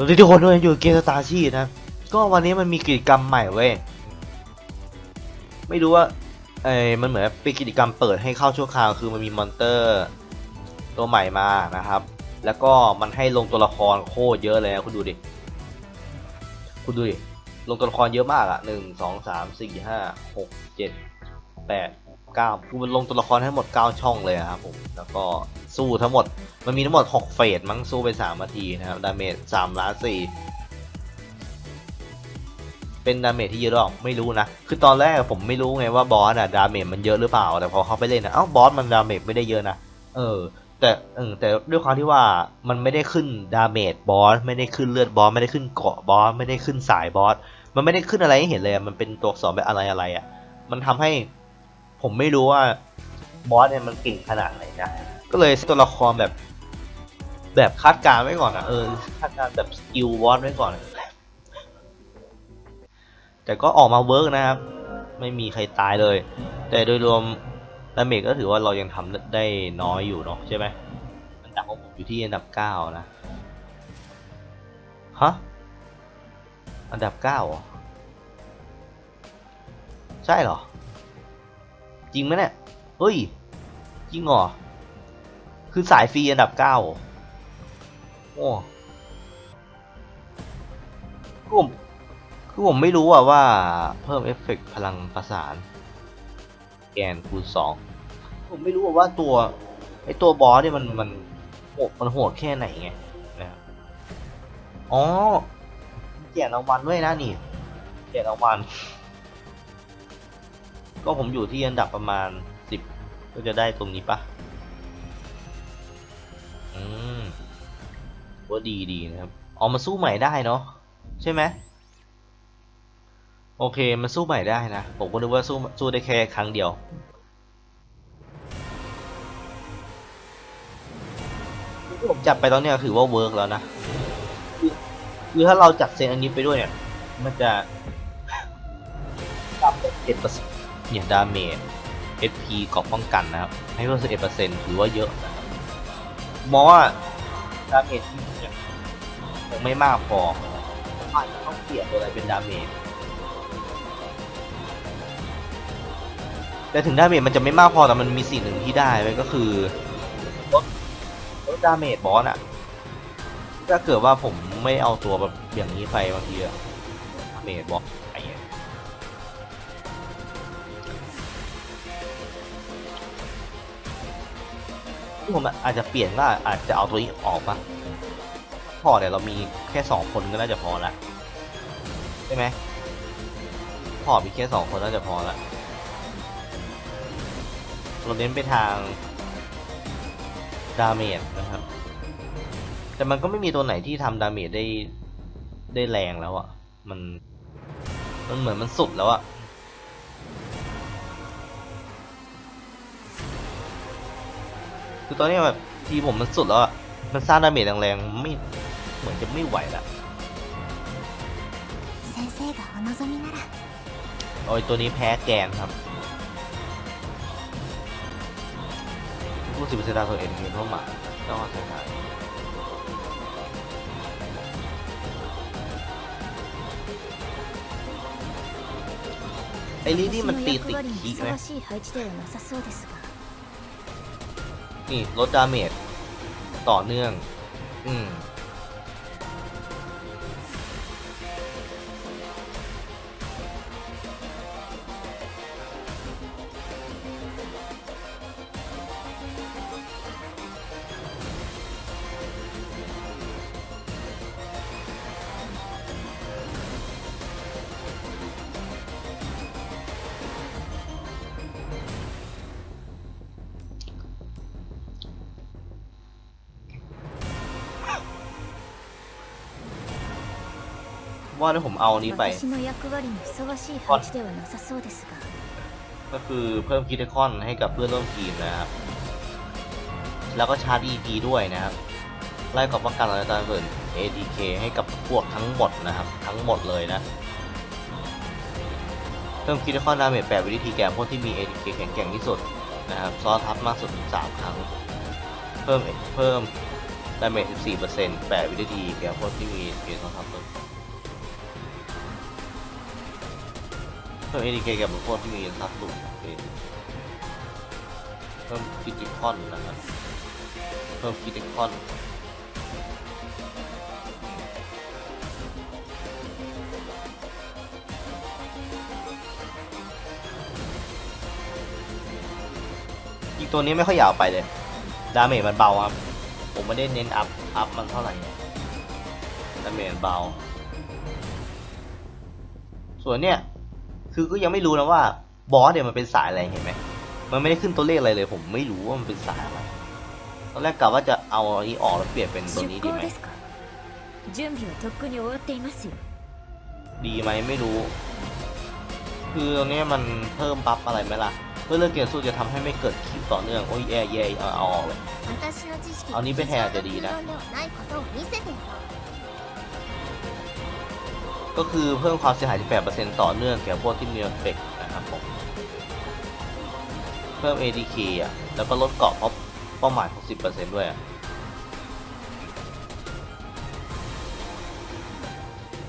สวัสดีทุกคนด้วยอยู่เกมสตาร์ชีนะ ก็วันนี้มันมีกิจกรรมใหม่เว้ย ไม่รู้ว่าเอ้มันเหมือนเป็นกิจกรรมเปิดให้เข้าชั่วคราว คือมันมีมอนเตอร์ ตัวใหม่มานะครับ แล้วก็มันให้ลงตัวละครโคตรเยอะเลยนะคุณดูดิ คุณดูดิ ลงตัวละครเยอะมากอะหนึ่งสองสามสี่ห้าหกเจ็ดแปด เก้าคือมันลงตัวละครให้งหมดเก้าช่องเลยครับผม แล้วก็สู้ทั้งหมด มันมีทั้งหมดหกเฟสมั้งสู้ไปสามนาทีนะครับดาเมจสามล้านสี่เป็นดาเมจที่เยอะหรอกไม่รู้นะ คือตอนแรกผมไม่รู้ไงว่าบอสอะดาเมจมันเยอะหรือเปล่า แต่พอเขาไปเล่นนะเอ้าบอสมันดาเมจไม่ได้เยอะนะ เออ แต่เออแต่ด้วยความที่ว่ามันไม่ได้ขึ้นดาเมจบอสไม่ได้ขึ้นเลือดบอสไม่ได้ขึ้นเกาะบอสไม่ได้ขึ้นสายบอสมันไม่ได้ขึ้นอะไรให้เห็นเลย มันเป็นตัวอักษรแบบอะไรอะไรอะมันทำให้ ผมไม่รู้ว่าบอสเนี่ยมันเก่งขนาดไหนนะ ก็เลยตัวละครแบบ แบบคาดการไว้ก่อนอะเออคาดการแบบสกิลบอสไว้ก่อน แต่ก็ออกมาเวิร์กนะครับ ไม่มีใครตายเลย แต่โดยรวมดาเมจก็ถือว่าเรายังทำได้น้อยอยู่เนาะใช่ไหมอันดับของผมอยู่ที่อันดับเก้านะฮะอันดับเก้าเหรอใช่เหรอ ริงไหมเนี่ยเฮ้ย จริงเหรอ คือสายฟรีอันดับเก้าโอ้คือผมคือผมไม่รู้อะว่าเพิ่มเอฟเฟกต์พลังประสาน แกนคูณสองผมไม่รู้ว่าตัวไอตัวบอสเนี่ยมันมันโหดมันโหดแค่ไหนไงนะครับอ๋อแจกรางวัลด้วยนะนี่แจกรางวัล ก็ผมอยู่ที่อันดับประมาณสิบก็จะได้ตรงนี้ปะอืมว่าดีดีนะครับอ๋อมาสู้ใหม่ได้เนาะใช่ไหมโอเคมันสู้ใหม่ได้นะ ผมก็นึกว่าสู้สู้ได้แค่ครั้งเดียวที่ผมจับไปตอนเนี้ยถือว่าเวิร์กแล้วนะคือถ้าเราจัดเซนอันนี้ไปด้วยเนี่ย มันจะทำเจ็ดเปอร์เซ็นต์ เนี่ยดาเมจ SP เกาะป้องกันนะครับ ให้เพิ่มสิบเอ็ดเปอร์เซ็นต์ถือว่าเยอะนะครับมองว่าดาเมจที่เนี่ยยังไม่มากพออาจจะต้องเปลี่ยนตัวอะไรเป็นดาเมจแต่ถึงดาเมจมันจะไม่มากพอแต่มันมีสิ่งหนึ่งที่ได้ไก็คือลดลดดาเมจบอสอะถ้าเกิดว่าผมไม่เอาตัวแบบอย่างนี้ไปบางทีอะดาเมจบอส ที่ผมอาจจะเปลี่ยนว่าอาจจะเอาตัวนี้ออกปะพอเนี่ยเรามีแค่สองคนก็น่าจะพอละใช่ไหมพอมีแค่สองคนน่าจะพอละเราเน้นไปทางดาเมจนะครับ แต่มันก็ไม่มีตัวไหนที่ทำดาเมจได้ได้แรงแล้วอะ่ะ มัน มันเหมือนมันสุดแล้วอะ่ะ คือตอนนี้แบบทีผมมันสุดแล้วมันสร้างดาเมจแรงๆไม่เหมือนจะไม่ไหวละโอ้ยตัวนี้แพ้แกนครับรู้สิบเปอร์เซ็นต์ดาวตัวเอ็นเงินเข้มาต้องมาใช้งานไอ้ลี่นี่มันตีติดขี้ไหม นี่ลดดาเมจต่อเนื่อง อืม ว่าถ้าผมเอานี้ไปก็คือเพิ่มคิดคอนให้กับเพื่อนร่วมทีมนะครับ แล้วก็ชาร์จ EP ด้วยนะครับ ไล่กับป้องกันอะไรต่างๆ ADK ให้กับพวกทั้งหมดนะครับ ทั้งหมดเลยนะเพิ่มคิดคอนดาเมจแปดวิธีแก่พวกที่มี ADK แข็งแกร่งที่สุดนะครับซ้อนทับมากสุดสามครั้ง เพิ่มเพิ่มดาเมจ14%แปดวิธีแก่พวกที่มี ADK ซ้อนทับ เพิ่ม ADK แก่พวกที่มีทับสูงโอเคเพิ่มคิติคอนนะครับ เพิ่มคิติคอนอีกตัวนี้ไม่ค่อยอยากไปเลย ดาเมจมันเบาครับ ผมไม่ได้เน้นอัพ อัพมันเท่าไหร่ ดาเมจเบา ส่วนเนี้ย คือก็ยังไม่รู้นะว่าบอสเนี่ยมันเป็นสายอะไรเห็นไหมมันไม่ได้ขึ้นตัวเลขอะไรเลย ผมไม่รู้ว่ามันเป็นสายอะไรตอนแรกกะว่าจะเอาอันนี้ออกแล้วเปลี่ยนเป็นตัวนี้ดีไหมดีไหมไม่รู้ คือตรงนี้มันเพิ่มปั๊บอะไรไหมล่ะเพื่อเลือกเกมสู้จะทำให้ไม่เกิดคิวต่อเนื่องโอ้ยแย่แย่เอาออกเลยเอานี้ไปแทนจะดีนะ ก็คือเพิ่มความเสียหาย 18%ต่อเนื่องแก่พวกที่มีเอฟเฟกนะครับผม เพิ่ม ADK อะ แล้วก็ลดเกาะเพราะเป้าหมาย 60%ด้วยอะ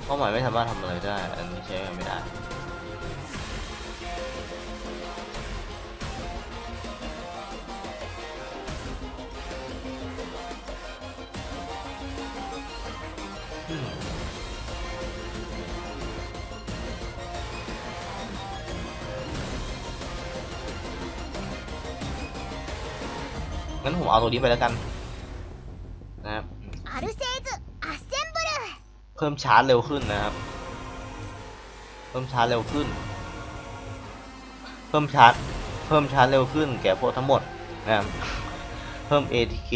เป้าหมายไม่สามารถทำอะไรได้ อันนี้ใช้ไม่ได้ งั้นผมเอาตัวนี้ไปแล้วกันนะครับเพิ่มชาร์จเร็วขึ้นนะครับ เพิ่มชาร์จเร็วขึ้น เพิ่มชาร์จ เพิ่มชาร์จเร็วขึ้น แก่พวกทั้งหมดนะครับเพิ่ม ATK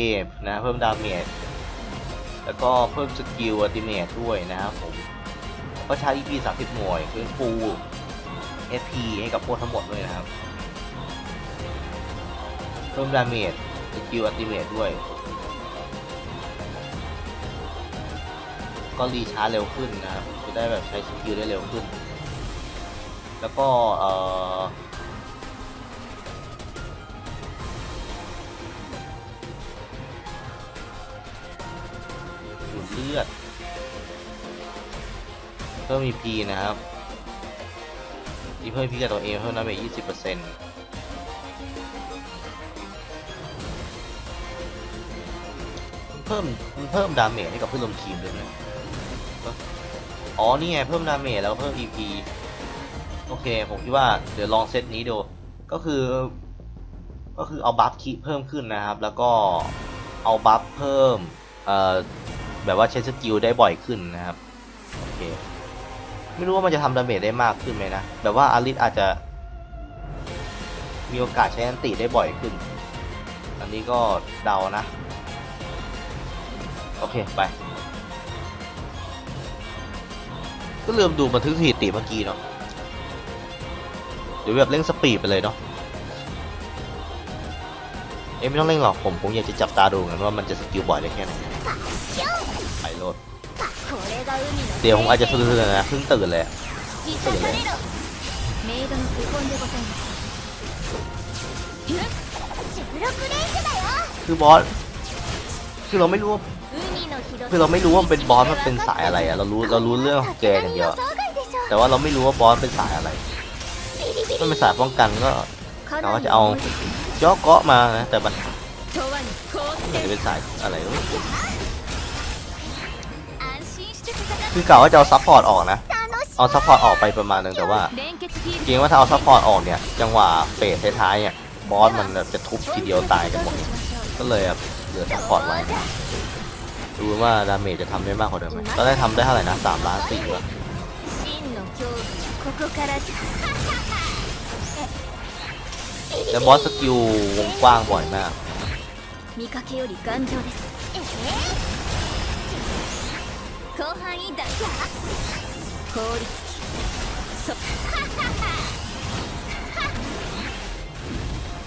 นะ เพิ่มดาเมจ แล้วก็เพิ่มสกิลอัติเมทด้วยนะครับผม ก็ใช้ EP 30 หน่วยเพิ่มฟู SP ให้กับพวกทั้งหมดเลยนะครับ เพิ่มดาเมจ สกิลอัติเมทด้วย ก็รีชาร์จเร็วขึ้นนะครับจะได้แบบใช้สกิลได้เร็วขึ้น แล้วก็เอ่อดูดเลือดเพิ่ม EP นะครับ อีเพิ่ม EP กับตัวเองเพิ่มน้ำเมจ20%เพิ่มมันเพิ่มดาเมจให้กับเพื่อนร่วมทีมด้วยนะอ๋อ นี่ไง เพิ่มดาเมจแล้วเพิ่ม EP โอเค ผมคิดว่าเดี๋ยวลองเซตนี้ดู ก็คือ ก็คือเอาบัฟคีเพิ่มขึ้นนะครับ แล้วก็เอาบัฟเพิ่ม เอ่อ แบบว่าใช้สกิลได้บ่อยขึ้นนะครับ โอเค ไม่รู้ว่ามันจะทำดาเมจได้มากขึ้นไหมนะ แบบว่าอาริสอาจจะ มีโอกาสใช้อันติได้บ่อยขึ้น อันนี้ก็เดานะ โอเค ไป ก็เริ่มดูบันทึกสถิติเมื่อกี้เนาะเดี๋ยวแบบเร่งสปีดไปเลยเนาะเอ้ไม่ต้องเร่งหรอกผมคงอยากจะจับตาดูกันว่ามันจะสกิลบ่อยได้แค่ไหนไปโลดเดี๋ยวผมอาจจะสะดุ้งเลยนะเพิ่งตื่นเลยตื่นเลยคือบอสคือเราไม่รู้ คือเราไม่รู้ว่าเป็นบอสมันเป็นสายอะไรอะเรารู้เรารู้เรื่องของแกอย่างเดียวอะแต่ว่าเราไม่รู้ว่าบอสเป็นสายอะไรมันเป็นสายป้องกันก็กาว่าจะเอาจ่อเกาะมานะแต่มันมันจะเป็นสายอะไรคือกาว่าจะเอาซัพพอร์ตออกนะเอาซัพพอร์ตออกไปประมาณนึงแต่ว่าเกรงว่าถ้าเอาซัพพอร์ตออกเนี่ย จังหวะเฟสท้ายๆเนี่ยบอสมันแบบจะทุบทีเดียวตายกันหมดก็เลยแบบเหลือซัพพอร์ตไว้ ดูว่าดาเมจจะทำได้มากกว่าเดิมไหมตอนแรกทำได้เท่าไหร่นะสามล้านสี่วะ 真の恐怖はここからじゃ แล้วบอสสกิลวงกว้างบ่อยมาก 見かけより頑丈ですえ広範囲弾効率そ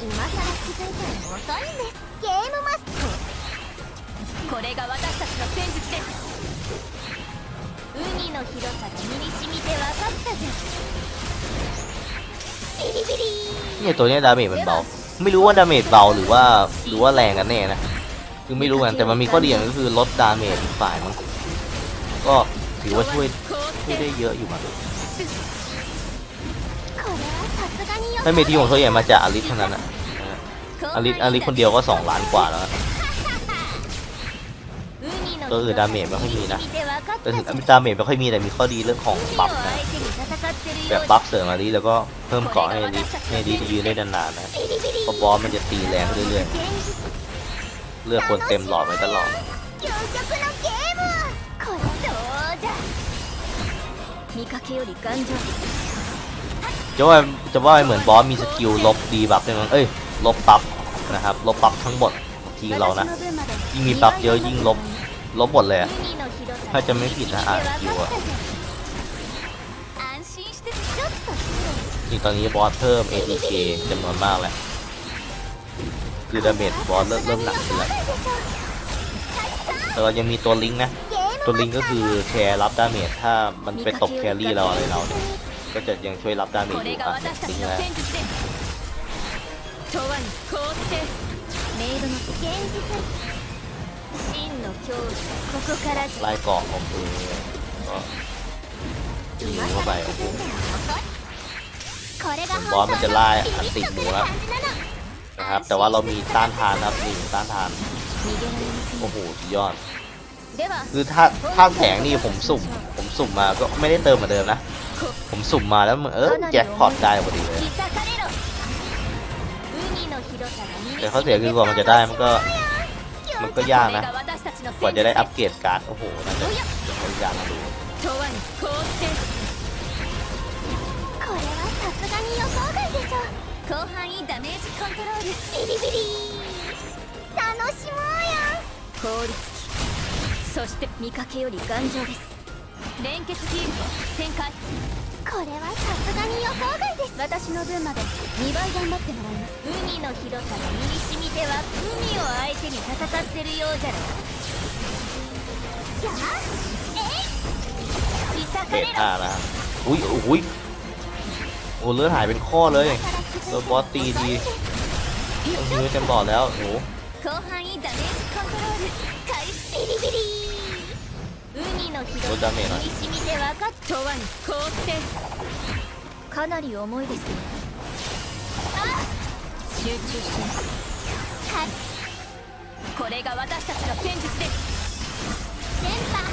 今さら気づいたら遅いんですゲームマスト これが私たちの戦術です海の広さが身に染みて分かったぜビリビリ เนี่ยตัวเนี้ยดาเมจมันเบา ไม่รู้ว่าดาเมจเบาหรือว่าหรือว่าแรงกันแน่นะ คือไม่รู้เหมือนกันแต่มันมีข้อดีอย่างหนึงก็คือลดดาเมจอีกฝ่ายมั้งก็ถือว่าช่วยช่วยได้เยอะอยู่มั้ง これはさすがによ ถ้าเมทีของเขาใหญ่มาจากอลิสเท่านั้นอะนะฮะอลิสอลิสคนเดียวก็สองล้านกว่าแล้ว ก็คือดาเมจไม่ค่อยมีนะแต่ถึงดาเมจไม่ค่อยมีแต่มีข้อดีเรื่องของบัฟนะแบบบัฟเสริมอะไรแล้วก็เพิ่มเกาะให้ดีให้ดียืนได้นานๆนะเพราะบอสมันจะตีแรงเรื่อยๆเลือกคนเต็มหลอดไว้ตลอดจะว่าจะว่าเหมือนบอสมีสกิลลบดีบัฟด้วยมั้งเอ้ยลบบัฟนะครับลบบัฟทั้งหมดทีมเรานะยิ่งมีบัฟเยอะยิ่งลบ ลบหมดเลยถ้าจะไม่ผิดนะอาร์คิวอะจริตอนนี้บอสเพิ่ม ATK จำนวนมากแล้วคือดาเมจบอสเริ่มเริ่มหนักขึ้แล้วแต่เรายังมีตัวลิงนะ ตัวลิงก็คือแชร์รับดาเมจถ้ามันไปตกแครี่เราอะไรเราก็จะยังช่วยรับดาเมจอยู่อะลิงก์แล้ว ลายเกาะของปืนก็ยิงเข้าไปโอ้โหบอสมันจะไล่อันติดหมูแล้วนะครับ แต่ว่าเรามีต้านทานครับนี่ต้านทานโอ้โหยอด คือถ้าถ้าแผงนี่ผมสุ่ม ผมสุ่มมาก็ไม่ได้เติมเหมือนเดิมนะ ผมสุ่มมาแล้วเออแจ็คพอตได้พอดีเลยแต่เขาเสียคือกว่ามันจะได้มันก็ มันก็ยากนะ これが私たちの กว่าจะได้อัป 戦 เกรดการ์ด โอ้โหน่าจะใช้ยากนะดู 術とはに凍ってこれはさすがに予想外でしょ広範囲ダメージコントロールビリビリ楽しもうや凍りつきそして見かけより頑丈です連結フィールド展開 これはさすがに予想外です私の分まで2倍頑張ってもらいます海の広さが身に染みては海を相手に戦ってるようじゃろじゃあえいいた เฟ かれ ส ろ ห้านะฮะอุ้ยอุ้ยโอ้เลือดหายเป็นข้อเลยโดนบอสตีทีต้องยื้อเต็มหลอดแล้วโอ้โห 広範囲ダメージコントロール開始ビリビリ海 の広これダメやなさ身に染みて分かっとはに凍ってかなり重いですねあ集中しますはいこれが私たちの戦術です先輩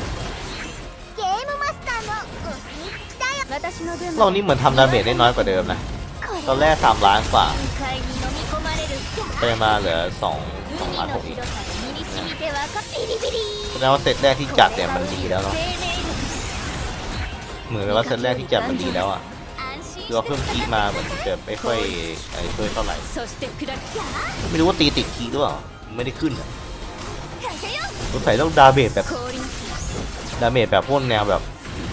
ゲームマスターのお墨付きだよ私の分 เรานี่เหมือนทำดาเมจได้น้อยกว่าเดิมนะ ตอนแรก 3 ล้านกว่า 深海に飲み込まれる ไปมาเหลือ 2 2 海 ล้าน の หกอีก 広さが身に染みて分かっビリビリ แสดงว่าเซตแรกที่จัดเนี่ยมันดีแล้วเนาะ เหมือนกับว่าเซตแรกที่จัดมันดีแล้วอ่ะคือว่าเพิ่มคีย์มาเหมือนจะไม่ค่อยไอ้ช่วยเท่าไหร่ そして砕き ไม่รู้ว่าตีติดคีย์ด้วยเหรอไม่ได้ขึ้นอ่ะ 風よ สงสัยต้องดาเมจแบบ 氷の ดาเมจแบบพวกแนวแบบ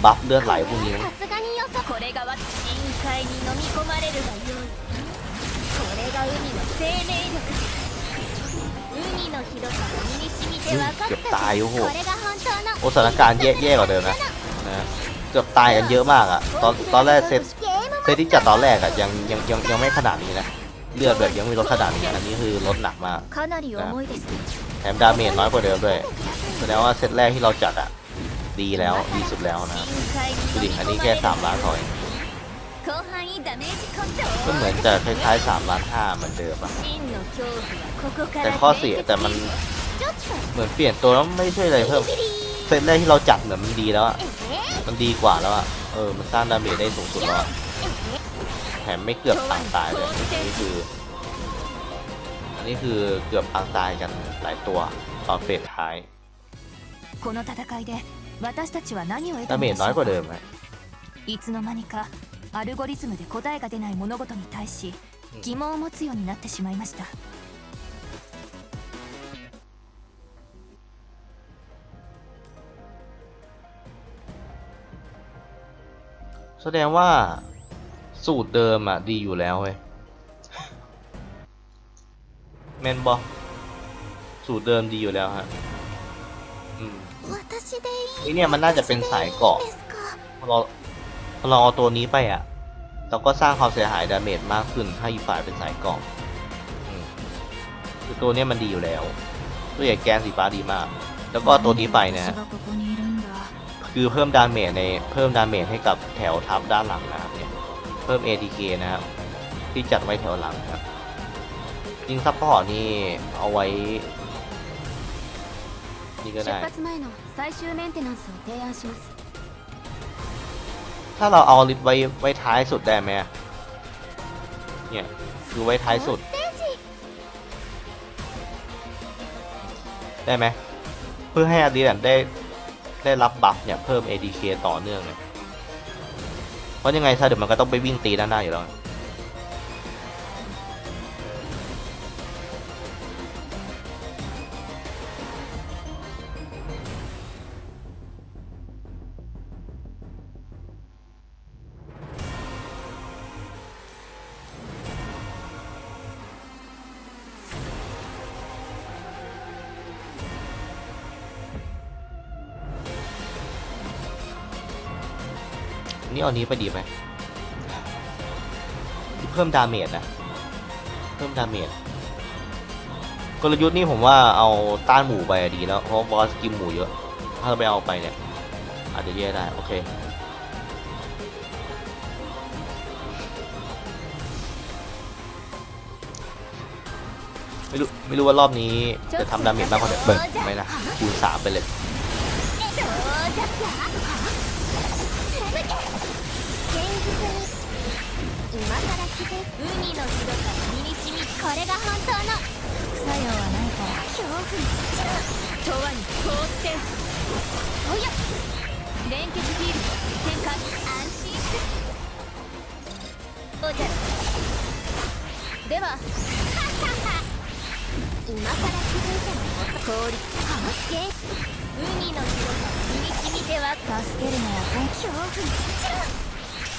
บัฟเลือดไหลพวกนี้มั้ง さすがによそこれがわ深海に飲み込まれるがよいこれが海の生命力 เกือบตายโอ้โหโอสถานการณ์แย่ๆกว่าเดิมนะนะเกือบตายกันเยอะมากอะตอนตอนแรกเซตเซตที่จัดตอนแรกอะยังยังยังยังไม่ขนาดนี้นะเลือดแบบยังไม่ลดขนาดนี้อันนี้คือลดหนักมากนะแถมดาเมจน้อยกว่าเดิมด้วยแสดงว่าเซตแรกที่เราจัดอะดีแล้วดีสุดแล้วนะดูดิอันนี้แค่3ล้านถอย ก็เหมือนจะคล้ายๆสามล้านห้าเหมือนเดิมอ่ะ 真の恐怖はここから แต่ข้อเสียแต่มัน ちょっと เหมือนเปลี่ยนตัวแล้วไม่ช่วยอะไรเพิ่ม เซตแรกที่เราจัดเหมือนมันดีแล้วอ่ะ え มันดีกว่าแล้วอ่ะ เออ มันสร้างดาเมจได้สูงสุดแล้วอะแถมไม่เกือบปางตายเลยนี่คือ อันนี้คือเกือบปางตายกันหลายตัวตอนเฟสท้าย この戦いで私たちは何を得 ดา たの เม で จ し น้อย ょ กว่า う เดิ か มฮะ いつの間にか アルゴリズムで答えが出ない物事に対しうん疑問を持つようになってしまいました แสดงว่าสูตรเดิมอ่ะ ดีอยู่แล้วเว้ยแมนบอสูตรเดิมดีอยู่แล้วฮะ อืม 私でい นี่เนี่ยมันน่าจะเป็นสายเกาะ พอเรา พอเราเอาตัวนี้ไปอะเราก็สร้างความเสียหายดาเมจมากขึ้นให้อีกฝ่ายเป็นสายกล่องคือตัวนี้มันดีอยู่แล้วตัวใหญ่แกนสีฟ้าดีมาก แล้วก็ตัวนี้ไปนะคือเพิ่มดาเมจในเพิ่มดาเมจให้กับแถวทับด้านหลังนะครับเนี่ยเพิ่ม ATK นะครับที่จัดไว้แถวหลังครับยิงซับพอร์ตนี่เอาไว้นี่ก็ได้ ถ้าเราเอาลิฟต์ไว้ไว้ท้ายสุดได้ไหมเนี่ยคือไว้ท้ายสุด ได้ไหมเพื่อให้อาดีได้ได้รับบัฟเนี่ยเพิ่ม ADK ต่อเนื่องเลยเพราะยังไงถ้าเดี๋ยวมันก็ต้องไปวิ่งตีด้านหน้าอยู่แล้ว อานี้ไปดีไหมเพิ่มดาเมจนะเพิ่มดาเมจกลยุทธ์นี่ผมว่าเอาต้านหมูไปดีแล้วเพราะบอสกินหมูเยอะ ถ้าเราไปเอาไปเนี่ย อาจจะแย่ได้ โอเค ไม่รู้ ไม่รู้ว่ารอบนี้จะทำดาเมจมากกว่าเดิมเบิร์ไม่นะคูณสามไปเลย どうじゃっや剣術に今から気づ海の広さ身に染みこれが本当の副作用はないから恐怖にとわに凍っておや連結フィールド展開安心して。おじゃるでは今から気づいても氷発見海の広さ身に染みては助けるのは恐怖に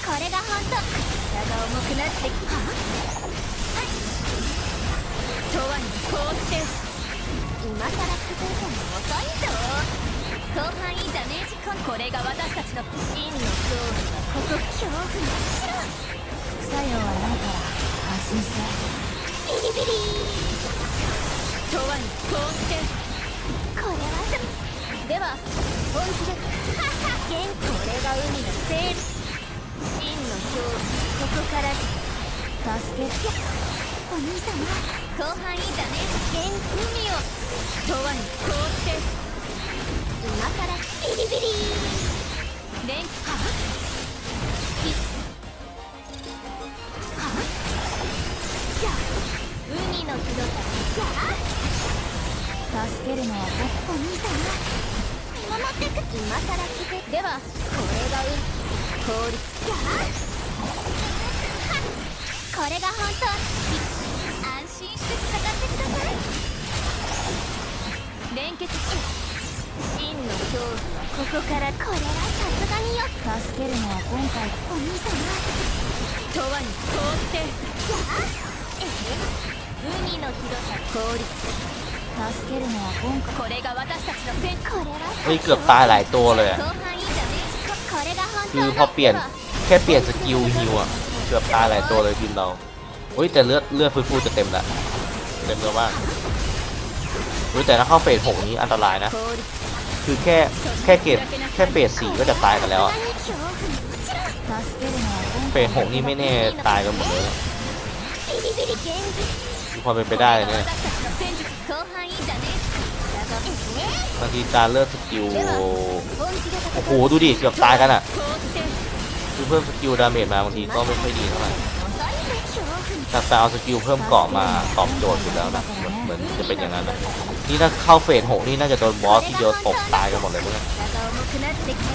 これが本当体が重くなってきははいとわに凍って今から気づいても遅いぞ広範囲ダメージコンこれが私たちの真の勝負はここ恐怖に作用はないから安心してビリビリとわに凍ってこれはでは本気で元これが海の生物真の勝負ここから助けてお兄様広範囲ダメージ元海をとわに凍って今からビリビリ連はっはじゃあ海の広さじゃあ助けるのはお兄様見守ってく。今から気づくではこれが運効率じゃあはっこれが本当安心して戦ってください連結真の勝負はここからこれはさすがによ助けるのは今回お兄様とわに凍ってじゃあええ海の広さ効率助けるのは今回これが私たちの戦これは เฮ้ยเกือบตายหลายตัวเลยอะ 広範囲ダメージここれが本当 คือพอเปลี่ยนแค่เปลี่ยนสกิลฮิวอะเกือบตายหลายตัวเลยทีมเราเฮ้ยแต่เลือดเลือดฟื้นฟูจะเต็มละเต็มแล้วว่าเฮ้ยแต่ถ้าเข้าเฟสหกนี้อันตรายนะ คือแค่แค่เก็บแค่เฟสสี่ก็จะตายกันแล้วอะเฟสหกนี้ไม่แน่ตายกันหมดเลยมีความเป็นไปได้เลยเนี่ย บางทีการเลือกสกิล えでは本気で戦 โอ้โหดูดิเกือบตายกันอะ 凍って คือเพิ่มสกิลดาเมจมาบางทีก็ไม่ค่อยดีเท่าไหร่ 遅いぜ恐怖に แต่แต่เอาสกิลเพิ่มเกาะมาตอบโจทย์อยู่แล้วนะเหมือนเหมือนจะเป็นอย่างนั้นนะนี่ถ้าเข้าเฟสหกนี่น่าจะโดนบอสที่เดียวตบตายกันหมดเลยเพื่อน 体が重くなってきた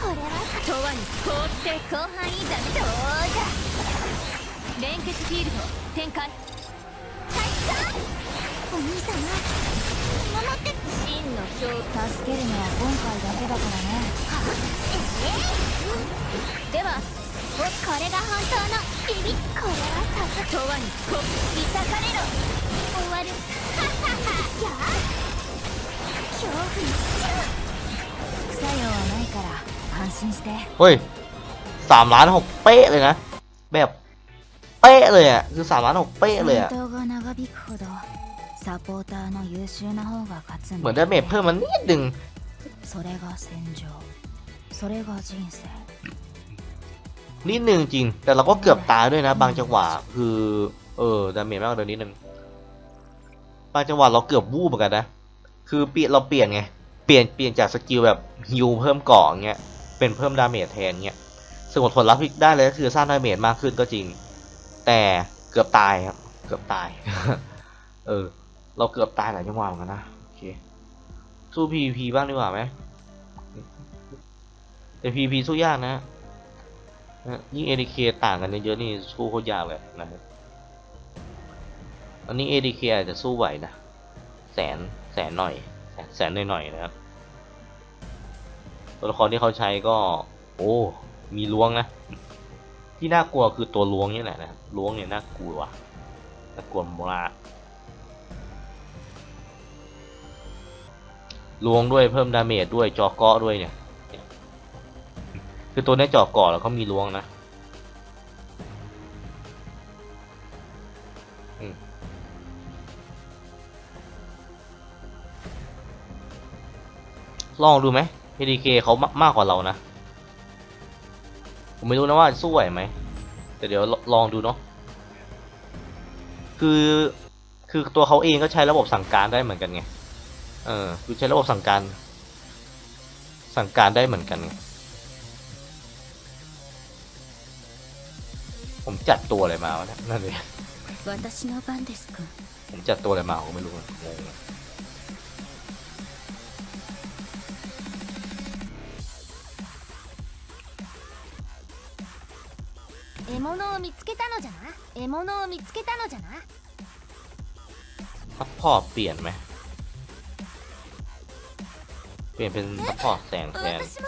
これはとわに凍って広範囲ダメどうじゃ連結フィールド展開 真の勝負助けるのは今回だけだからねええではおこれが本当のビビこれはさすとわにこいたかれろ終わるはっはっはやあ恐怖に作用はないから安心して เฮ้ยสามล้านหกเป๊ะเลยนะ แบบเป๊ะเลยอ่ะ คือสามล้านหกเป๊ะเลยอ่ะ 戦闘が長引くほど サポーターの優秀な方が勝つん เหมือน だ ดาเมจเพิ่มมันนิดนึง それが戦場それが人生 นิดนึงจริง แต่เราก็เกือบตายด้วยนะ บางจังหวะคือ เออดาเมจมากกว่าเดิมนิดนึงบางจังหวะเราเกือบวูบเหมือนกันนะ คือเปลี่ยนเราเปลี่ยนไง เปลี่ยนเปลี่ยนจากสกิลแบบฮิวเพิ่มเกาะอย่างเงี้ย เป็นเพิ่มดาเมจแทนเงี้ยซึ่งผลลัพธ์ที่ได้เลยก็คือสร้างดาเมจมากขึ้นก็จริง แต่เกือบตายครับ เกือบตาย เออ เราเกือบตายหลายจังหวะเหมือนกันนะโอเคสู้ PVP บ้างดีกว่าไหมแต่ PVP สู้ยากนะนะยิ่ง ADK ต่างกันเยอะๆนี่สู้โคตรยากเลยนะอันนี้ ADK อาจจะสู้ไหวนะแสนแสนหน่อย แสนแสนหน่อยๆนะครับตัวละครที่เขาใช้ก็ โอ้ มีล้วงนะ ที่น่ากลัวคือตัวล้วงนี่แหละนะล้วงเนี่ยน่ากลัวน่ากลัวมาก ลวงด้วยเพิ่มดาเมจด้วยจอเกาะด้วยเนี่ย คือตัวนี้จาะเกาะแล้วก็มีลวงนะลองดูไหม PDK เขามามากกว่าเรานะ ผมไม่รู้นะว่าสู้ไหวไหม แต่เดี๋ยวลลองดูเนาะ คือ คือตัวเขาเองก็ใช้ระบบสั่งการได้เหมือนกันไง เออ คือใช้ระบบสั่งการ สั่งการได้เหมือนกันไง ผมจัดตัวอะไรมาวะเนี่ยนั่นเลย 私の番ですか ผมจัดตัวอะไรมาผมไม่รู้อะงงอะ 獲物を見つけたのじゃな獲物を見つけたのじゃな ซัพพอร์ตเปลี่ยนไหม เปลี่ยนเป็นซัพพอร์ตแสงแทน 私も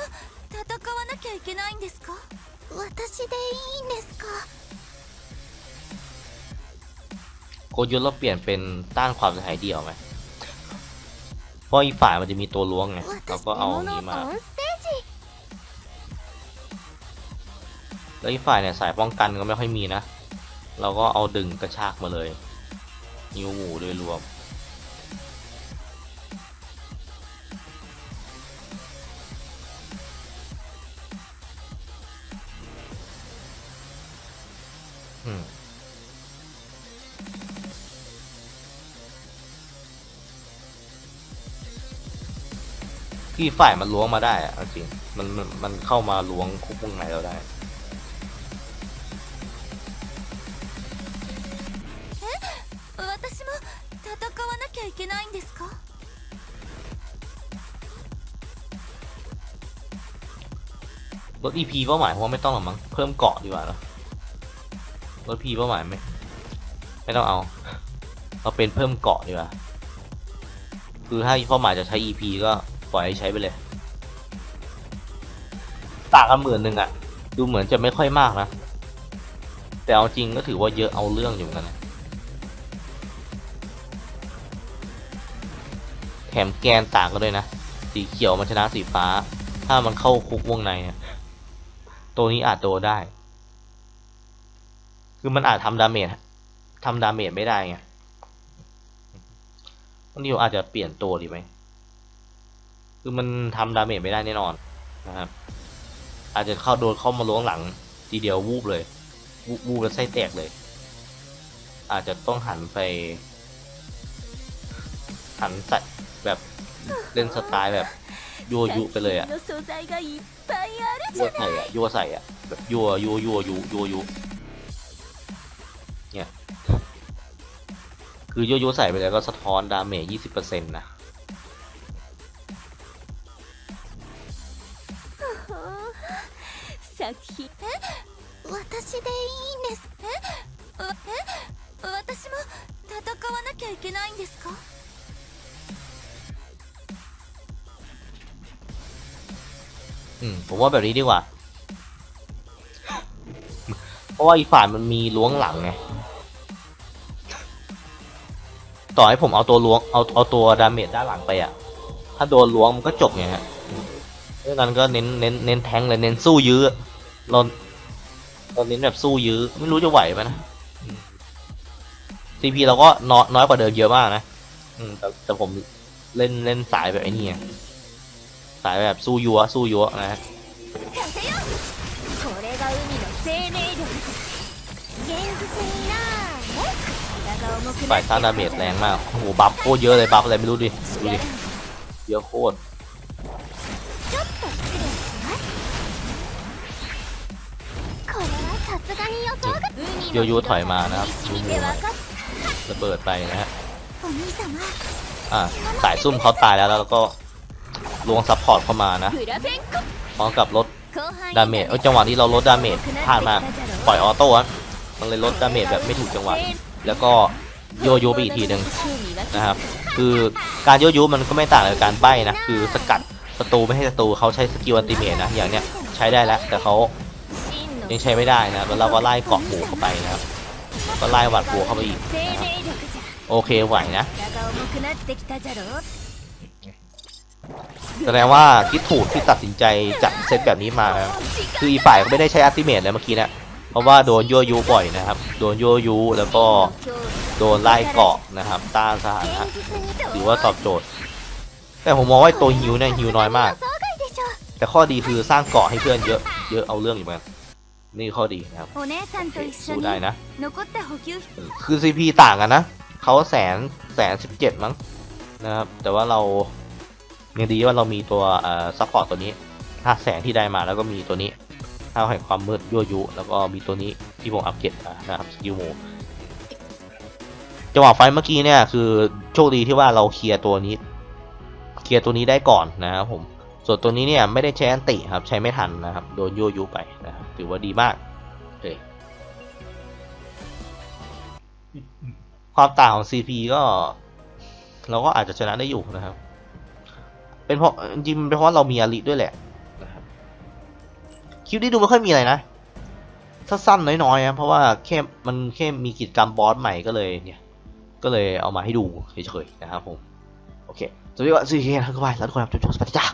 戦わなきゃいけないんですか私でいいんですか โกยุทธเราเปลี่ยนเป็นต้านความเสียหายเดี่ยวไหมเพราะอีกฝ่ายมันจะมีตัวล้วงไง เราก็เอาอันนี้มา オンステージ แล้วอีกฝ่ายเนี่ยสายป้องกันก็ไม่ค่อยมีนะ เราก็เอาดึงกระชากมาเลย นิ้วหมูโดยรวม ที่ฝ่ายมันล้วงมาได้อะจริงมันมันมันเข้ามาล้วงคุกวงไหนเราได้ลด EP เป้าหมายเพราะไม่ต้องหรอกมั้งเพิ่มเกาะดีกว่าเนาะลด EP เป้าหมายไม่ไม่ต้องเอาเราเป็นเพิ่มเกาะดีกว่าคือถ้าเป้าหมายจะใช้ EP ก็ ปล่อยให้ใช้ไปเลย ต่างกันหมื่นหนึ่งอะดูเหมือนจะไม่ค่อยมากนะ แต่เอาจริงก็ถือว่าเยอะเอาเรื่องอยู่กันนะแถมแกนต่างกันด้วยนะ สีเขียวมันชนะสีฟ้า ถ้ามันเข้าคุกวงในอะตัวนี้อาจโดนได้ คือมันอาจทำดาเมจทำดาเมจไม่ได้ไงบางทีอาจจะเปลี่ยนตัวดีไหมือมันทำดาเมจไม่ได้แน่นอนนะครับ อาจจะเข้าโดนเข้ามาล้วงหลัง ทีเดียววูบเลย วูบวูบแล้วไส้แตกเลย อาจจะต้องหันไป หันใส่แบบเล่นสไตล์แบบยัวยุไปเลยอะยัวใส่อะยัวใส่อะแบบยัวยัวยัวยุยัวยุเนี่ย คือยัวยุใส่ไปแล้วก็สะท้อนดาเมจยี่สิบเปอร์เซ็นต์นะ 作品え私でいいんですえわえ私も戦わなきゃいけないんですか อืมผมว่าแบบนี้ดีกว่า เพราะว่าอีกฝ่ายมันมีล้วงหลังไง ต่อให้ผมเอาตัวล้วง เอาเอาตัวดาเมจด้านหลังไปอะถ้าโดนล้วงมันก็จบไงฮะเพราะฉะนั้นก็เน้นเน้นเน้นแทงค์เลยเน้นสู้ยื้อ เราเราเน้นแบบสู้ยื้อ ไม่รู้จะไหวไหมนะซีพีเราก็น้อยน้อยกว่าเดิมเยอะมากนะอืมแต่แต่ผมเล่นเล่นสายแบบไอ้นี่ไงสายแบบสู้ยัวสู้ยัวนะฮะฝ่ายซาดาเมจแรงมาก โอ้บัฟโคตรเยอะเลย บัฟอะไรไม่รู้ดิ ดูดิ เยอะโคตร โยโย่ถอยมานะครับยูยูระเบิดไปนะฮะอ่าสายซุ่มเขาตายแล้วแล้วก็ลวงซัพพอร์ตเข้ามานะพร้อมกับลดดาเมจจังหวะนี้เราลดดาเมจพลาดมากปล่อยออโต้มันเลยลดดาเมจแบบไม่ถูกจังหวะแล้วก็โยโย่ไปอีกทีหนึ่งนะครับ คือการโยโย่มันก็ไม่ต่างกับการใบ้นะคือสกัดประตูไม่ให้ศัตรูเขาใช้สกิลอัลติเมทนะอย่างเนี้ยใช้ได้แล้วแต่เขา ยังใช้ไม่ได้นะแล้วเราก็ไล่เกาะบวกเข้าไปนะครับก็ไล่หวัดหัวเข้าไปอีกนะครับโอเคไหวนะแสดงว่าคิดถูกที่ตัดสินใจจัดเซตแบบนี้มาคืออีฝ่ายก็ไม่ได้ใช้อัติเมตเลยเมื่อกี้นะเพราะว่าโดนยั่วยุบ่อยนะครับ โดนยั่วยุแล้วก็โดนไล่เกาะนะครับต้านสถานะรือว่าตอบโจทย์ แต่ผมมองว่าตัวฮิวเนี่ยฮิวน้อยมาก แต่ข้อดีคือสร้างเกาะให้เพื่อนเยอะเยอะเอาเรื่องอยู่เหมือนกัน นี่ข้อดีนะครับสู้ได้นะคือ CP ต่างกันนะเขาแสนแสนสิบเจ็ดมั้งนะครับ แต่ว่าเรายังดีว่าเรามีตัวเอ่อซัพพอร์ตตัวนี้ถ้าแสนที่ได้มาแล้วก็มีตัวนี้ถ้าแห่งความมืดยั่วยุ แล้วก็มีตัวนี้ที่ผมอัปเกรดนะครับสกิลโมจังหวะไฟเมื่อกี้เนี่ยคือโชคดีที่ว่าเราเคลียร์ตัวนี้ เคลียร์ตัวนี้ได้ก่อนนะครับผม ส่วนตัวนี้เนี่ยไม่ได้ใช้อันติครับใช้ไม่ทันนะครับโดนยั่วยุไปนะครับถือว่าดีมากโอเคความต่างของ CP ก็ เราก็อาจจะชนะได้อยู่นะครับ เป็นเพราะจริงเป็นเพราะเรามีอาริด้วยแหละนะครับคลิปนี้ดูไม่ค่อยมีอะไรนะสั้นๆน้อยๆนะเพราะว่าแค่มันแค่มีกิจกรรมบอสใหม่ก็เลยเนี่ย ก็เลยเอามาให้ดูเฉยๆนะครับผม โอเคสวัสดีครับซีเคนะครับก็ไปแล้วทุกคนครับจบๆสวัสดีจ้า